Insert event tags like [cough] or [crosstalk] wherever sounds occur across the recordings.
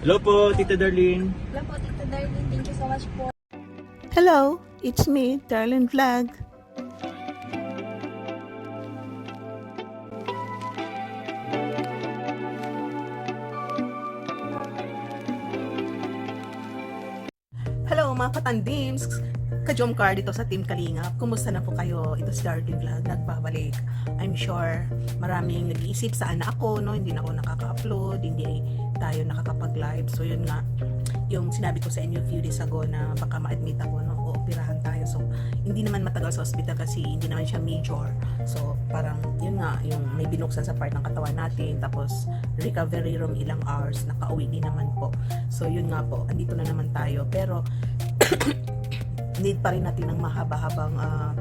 Hello po, Tita Darlene. Hello po, Tita Darlene. Thank you so much po. Hello, it's me, Darlene Vlog. Hello mga katandims! Kajom Car dito sa Team Kalingap. Kumusta na po kayo? Ito si Darlene Vlog, nagbabalik. I'm sure maraming nag-iisip saan na ako, no? Hindi na ako nakaka-upload, hindi tayo nakakapag-live. So yun nga, yung sinabi ko sa inyo few days ago na baka ma-admit ako, no? O operahan tayo. So hindi naman matagal sa hospital kasi hindi naman siya major. So parang yun nga, yung may binuksan sa part ng katawan natin. Tapos recovery room ilang hours, nakauwi din naman po. So yun nga po, andito na naman tayo. Pero need pa rin natin ng mahaba-habang ah,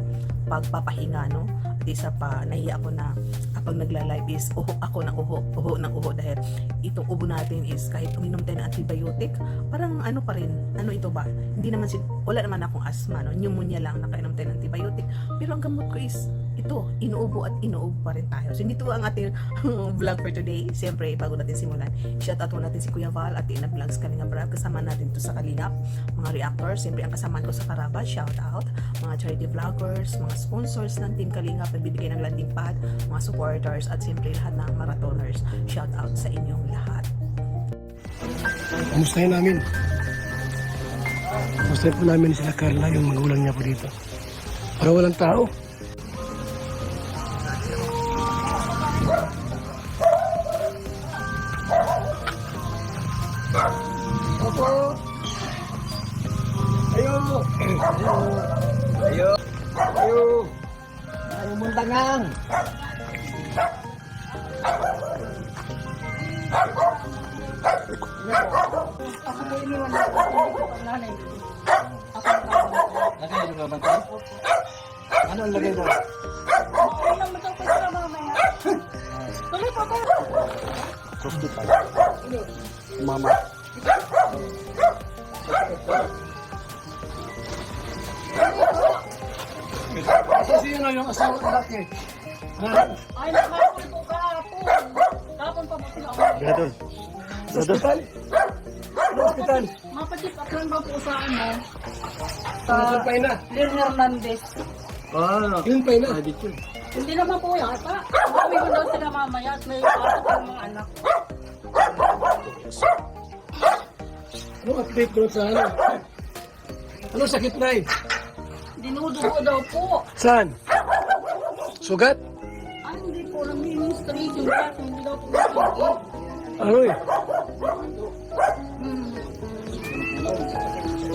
pagpapahinga, no? At isa pa, nahiya ako na kapag nagla-live is uho ako ng uho, uho ng uho dahil itong ubo natin is kahit uminom tayo ng antibiotic, parang ano pa rin, ano ito ba? Hindi naman, sin- wala naman akong asthma, no? Pneumonia lang, nakainom tayo ng antibiotic. Pero ang gamot ko is ito, inuubo at inuubo pa rin tayo. So, dito ang ating [laughs] vlog for today. Siyempre, bago natin simulan, shout out natin si Kuya Val at Ina Vlogs Kalinga Brad. Kasama natin to sa Kalingap, mga reactors. Siyempre, ang kasamaan ko sa Karaba, shout out. Mga charity vloggers, mga sponsors ng Team Kalingap, nagbibigay ng landing pad, mga supporters, at siyempre lahat ng marathoners. Shout out sa inyong lahat. Kamustahin namin. Kamustahin po namin sila Carla, yung magulang niya po dito. Para walang tao. Muntangan. Ako po iniwan na ako. Ang nanay. Lagay yung gabantay? Ano ang lagay mo? Lang mo daw po sa mamaya. Tuloy po ba? Hospital. Mama. Kasi yun ang yung asawa ko laki. Ay, nakakul po kahapon. Kahapon pa po sila. Gadol. Sa hospital? Sa hospital? Mapacheck up lang ba po sa ano? Sa pay na. Lir Hernandez. Ah, Yun pay na. dito. Hindi naman po yata. Uwi ko daw sila mamaya at may pasok ang mga anak. Ano update doon sa ano? Ano sakit na eh? Dinudugo daw po. Saan? Sugat? Ay, hindi po. Nag-ministration pa. Hindi daw po eh? Hmm.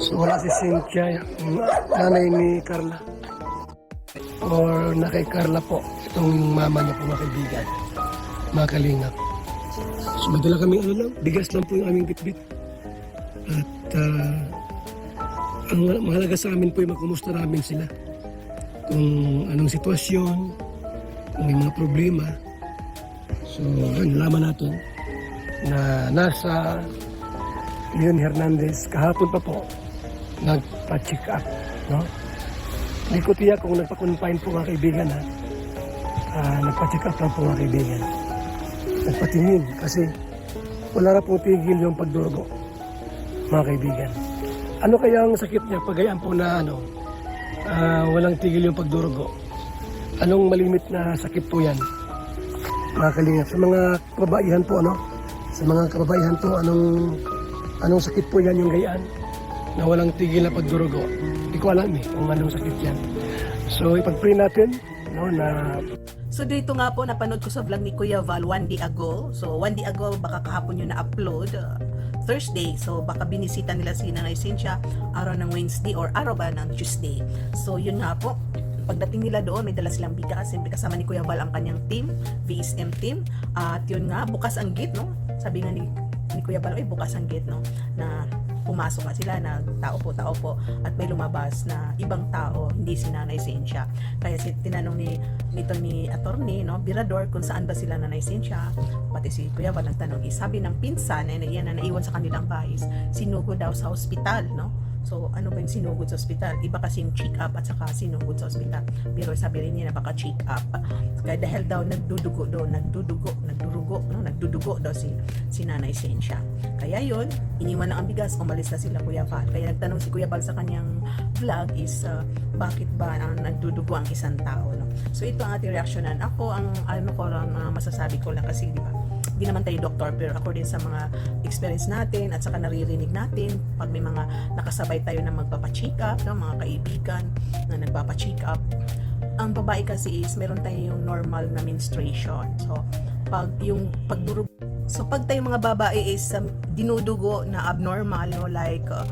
So wala si Cynthia, yung nanay ni Carla. Or na kay Carla po, itong mama niya po mga kaibigan, mga kalingap. So madala kami ano lang, bigas lang po yung aming bitbit. At ah, ang mahalaga sa amin po yung makumusta namin sila. Kung anong sitwasyon, kung may mga problema. So, nalaman natin na nasa Leon Hernandez kahapon pa po nagpa-check up, no? Hindi ko tiyak kung nagpa-confine po mga kaibigan ha. Ah, nagpa-check up lang po mga kaibigan. Nagpatingin kasi wala na pong tigil yung pagdurugo mga kaibigan. Ano kaya ang sakit niya pagayaan po na ano, ah, walang tigil yung pagdurugo? Anong malimit na sakit po yan? Mga kalingap, sa mga kababaihan po ano, sa mga kababaihan po, anong anong sakit po yan yung gayaan? na walang tigil na pagdurugo. Hindi ko alam eh kung anong sakit yan. So ipag-pray natin no, na So dito nga po, napanood ko sa vlog ni Kuya Val one day ago. So one day ago, baka kahapon yun na-upload. Thursday. So baka binisita nila si Nanay Cynthia araw ng Wednesday or araw ba ng Tuesday. So yun nga po, pagdating nila doon, may dala silang bigas. Siyempre kasama ni Kuya Val ang kanyang team, VSM team. At yun nga, bukas ang gate, no? Sabi nga ni, ni Kuya Val, ay bukas ang gate, no? Na pumasok nga sila na tao po, tao po at may lumabas na ibang tao, hindi si Nanay Cynthia. Kaya si, tinanong ni nito ni attorney, no, Birador, kung saan ba sila Nanay Cynthia. Pati si Kuya Val nagtanong, eh, sabi ng pinsan, eh, yan na naiwan sa kanilang bahay, is sinugo daw sa hospital, no? So, ano ba yung sinugod sa ospital? Iba kasing check up at saka sinugod sa ospital. Pero sabi rin niya na baka check up. Kaya dahil daw nagdudugo daw, nagdudugo, nagdurugo, no? nagdudugo daw si, si Nanay Sensya. Kaya yun, iniwan na ang bigas, umalis na sila Kuya Val. Kaya nagtanong si Kuya Val sa kanyang vlog is, uh, bakit ba ang nagdudugo ang isang tao? No? So ito ang ating reaksyonan. Ako, ang ano ko lang, uh, masasabi ko lang kasi, di ba, hindi naman tayo doktor pero according sa mga experience natin at saka naririnig natin pag may mga nakasabay tayo na magpapacheck up no, mga kaibigan na nagpapacheck up ang babae kasi is meron tayong normal na menstruation. So pag yung pagdurog so pag tayo mga babae is um, dinudugo na abnormal no like uh,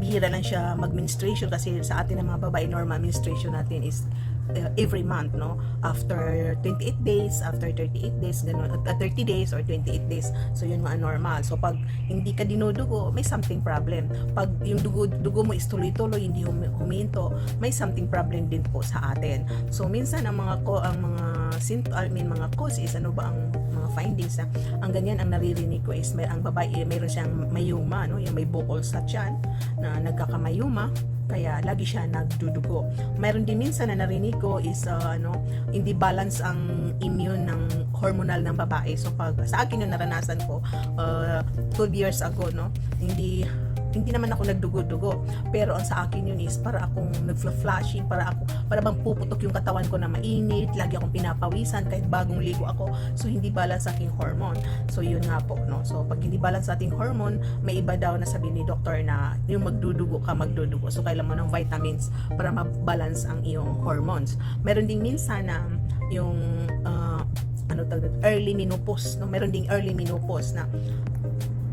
bihira lang siya mag-menstruation kasi sa atin ng mga babae normal menstruation natin is uh, every month no? After 28 days after 38 days ganun. At 30 days or 28 days. So yun mga normal. So pag hindi ka dinudugo may something problem. Pag yung dugo dugo mo is tuloy-tuloy hindi humi- huminto may something problem din po sa atin. So minsan ang mga ko ang mga symptom I mean mga causes ano ba ang mga findings ha? ang ganyan ang naririnig ko is may ang babae mayroon siyang mayuma no? Yung may bukol sa tiyan na nagkakamayuma kaya lagi siya nagdudugo. Mayroon din minsan na narinig ko is uh, ano, hindi balance ang immune ng hormonal ng babae. So pag sa akin yung naranasan ko uh, 12 years ago no, hindi hindi naman ako nagdugo-dugo. Pero ang sa akin yun is para akong nagfla-flashing para ako para bang puputok yung katawan ko na mainit lagi akong pinapawisan kahit bagong ligo ako. So hindi balance sa aking hormone. So yun nga po no? So pag hindi balance sa ating hormone may iba daw na sabi ni doktor na yung magdudugo ka magdudugo. So kailangan mo ng vitamins para mabalance ang iyong hormones. Meron ding minsan na yung uh, ano tawag early menopause no? Meron ding early menopause na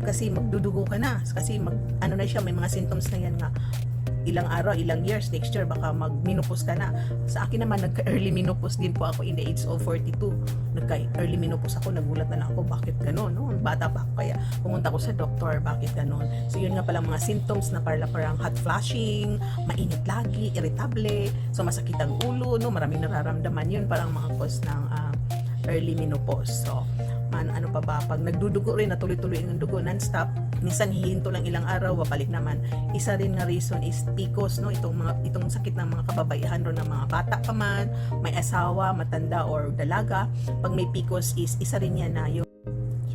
kasi magdudugo ka na kasi mag ano na siya may mga symptoms na yan nga ilang araw, ilang years, next year baka mag-menopause ka na. Sa akin naman, nagka-early menopause din po ako in the age of 42. Nagka-early menopause ako, nagulat na lang ako, bakit gano'n, no? Bata pa ako, kaya pumunta ko sa doktor, bakit gano'n. So, yun nga pala mga symptoms na parang, parang hot flushing, mainit lagi, irritable, so masakit ang ulo, no? Maraming nararamdaman yun, parang mga cause ng ah, early menopause. So, man, ano pa ba, pag nagdudugo rin, na tuloy-tuloy ang dugo, non-stop, minsan hihinto lang ilang araw, babalik naman. Isa rin na reason is PCOS, no? Itong, mga, itong sakit ng mga kababaihan ro ng mga bata pa man, may asawa, matanda, or dalaga. Pag may PCOS is, isa rin yan na yung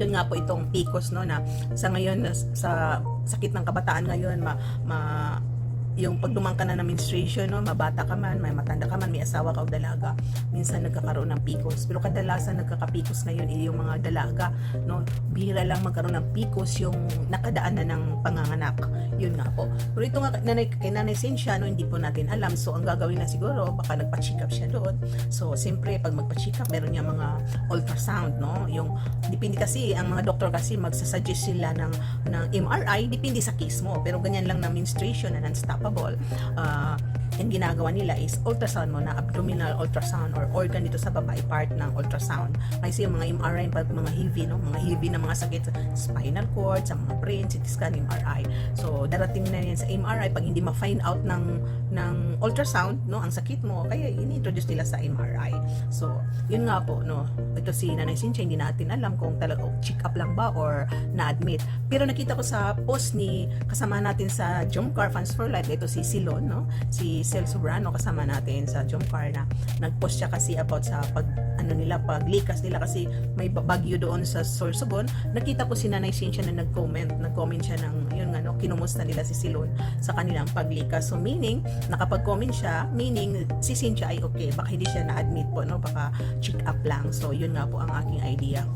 yun nga po itong PCOS no na sa ngayon sa sakit ng kabataan ngayon ma, ma yung pagdumang ka na ng menstruation, no, mabata ka man, may matanda ka man, may asawa ka o dalaga, minsan nagkakaroon ng PCOS. Pero kadalasan nagkaka-PCOS ngayon ay yung mga dalaga, no, bihira lang magkaroon ng PCOS yung nakadaan na ng panganganak. Yun nga po. Pero ito nga, nanay, kay Nanay Cynthia, no, hindi po natin alam. So, ang gagawin na siguro, baka nagpa-check up siya doon. So, siyempre, pag magpa-check up, meron niya mga ultrasound, no, yung, depende kasi, ang mga doktor kasi magsasuggest sila ng, ng MRI, depende sa case mo. Pero ganyan lang na menstruation na non-stoppable. Uh, yung ginagawa nila is ultrasound mo na abdominal ultrasound or organ dito sa babae part ng ultrasound. Kasi yung mga MRI mga heavy, no? mga heavy na mga sakit sa spinal cord, sa mga brain, CT scan, MRI. So, darating na yan sa MRI pag hindi ma-find out ng ng ultrasound, no, ang sakit mo, kaya ini-introduce nila sa MRI. So, yun nga po, no. Ito si Nanay Cynthia, hindi natin alam kung talaga oh, check up lang ba or na-admit. Pero nakita ko sa post ni kasama natin sa Jomcar Fans for Life, ito si Silon, no? Si Sel Sobrano kasama natin sa Jomcar na nag-post siya kasi about sa pag ano nila paglikas nila kasi may ba- bagyo doon sa Sorsogon. Nakita ko si Nanay Cynthia na nag-comment, nag-comment siya ng yun nga no, kinumusta nila si Silon sa kanilang paglikas. So meaning nakapag-comment siya, meaning si Cynthia ay okay, baka hindi siya na-admit po no, baka check up lang. So yun nga po ang aking idea.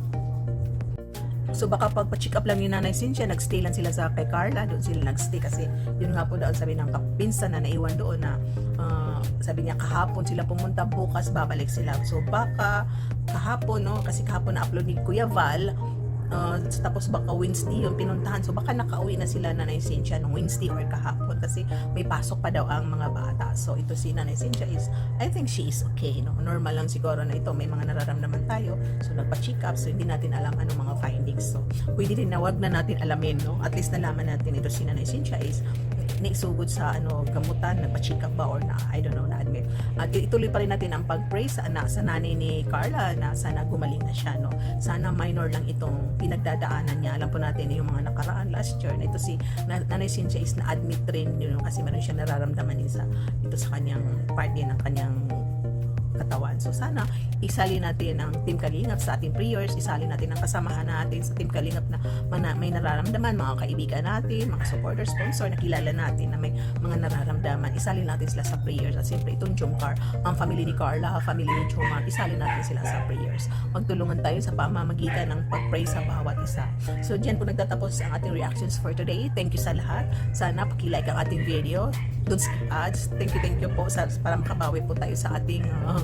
So baka pagpa-check up lang ni Nanay Cynthia, nagstay lang sila sa kay Carla, doon sila nagstay kasi yun nga po daw sabi ng kapinsan na naiwan doon na ah, sabi niya kahapon sila pumunta, bukas babalik sila. So baka kahapon no, kasi kahapon na-upload ni Kuya Val, ah, tapos baka Wednesday yung pinuntahan. So baka nakauwi na sila Nanay Cynthia nung Wednesday or kahapon kasi may pasok pa daw ang mga bata. So ito si Nanay Cynthia is, I think she is okay. No? Normal lang siguro na ito. May mga nararamdaman tayo. So nagpa-check up. So hindi natin alam ano mga findings. So pwede rin na wag na natin alamin. No? At least nalaman natin ito si Nanay Cynthia is naisugod sa ano gamutan, nagpa-check up ba or na I don't know na admit. At ituloy pa rin natin ang pag-pray sa, na, sa nanay ni Carla na sana gumaling na siya no. Sana minor lang itong pinagdadaanan niya. Alam po natin yung mga nakaraan last year na ito si na, nanay Cynthia is na-admit rin yun kasi meron siya nararamdaman din sa ito sa kanyang part ng kanyang katawan. So sana isali natin ang Team Kalingap sa ating prayers, isali natin ang kasamahan natin sa Team Kalingap na may nararamdaman, mga kaibigan natin, mga supporter, sponsor na kilala natin na may mga nararamdaman, isali natin sila sa prayers. At siyempre itong Jomcar, ang family ni Carla, ang family ni Jomar, isali natin sila sa prayers. Magtulungan tayo sa pamamagitan ng pag-pray sa bawat isa. So diyan po nagtatapos ang ating reactions for today. Thank you sa lahat. Sana pakilike ang ating video. Skip ads. Thank you, thank you po sa, para makabawi po tayo sa ating uh,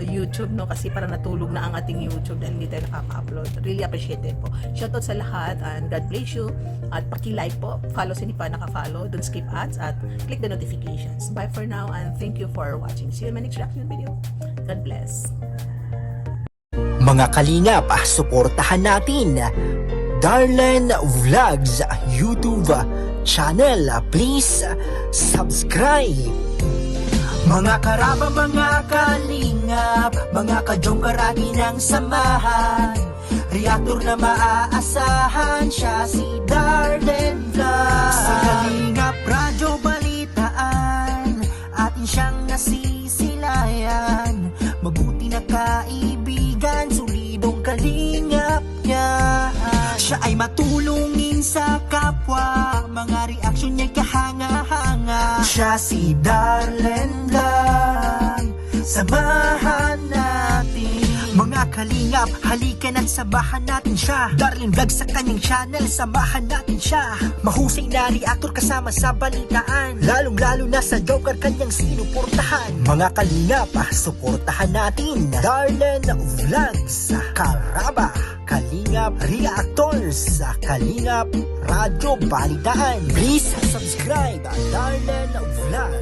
YouTube no kasi para natulog na ang ating YouTube dahil hindi tayo nakaka-upload. Really appreciated po. Shoutout sa lahat and God bless you. At paki-like po. Follow sa hindi pa naka-follow. Don't skip ads at click the notifications. Bye for now and thank you for watching. See you in my next reaction video. God bless. Mga kalingap, ah, suportahan natin Darlen Vlogs YouTube channel. Please subscribe. Mga karaba, mga kalingap, mga kadyong karagi ng samahan. Reactor na maaasahan, siya si Darlen Vlogs. Sa kalingap, radyo balitaan, atin siyang nasisilayan. Matulungin sa kapwa, mga reaksyon niya kahanga-hanga. Siya si Darlen lang, samahan kalingap, halikan at sabahan natin siya. Darling Vlog sa kanyang channel, samahan natin siya. Mahusay na reactor kasama sa balitaan. Lalong lalo na sa Joker kanyang sinuportahan. Mga kalingap, ah, suportahan natin. Darlen Vlogs, Karaba, Kalingap Reactors, Kalingap Radyo Balitaan. Please subscribe, Darlen Vlog.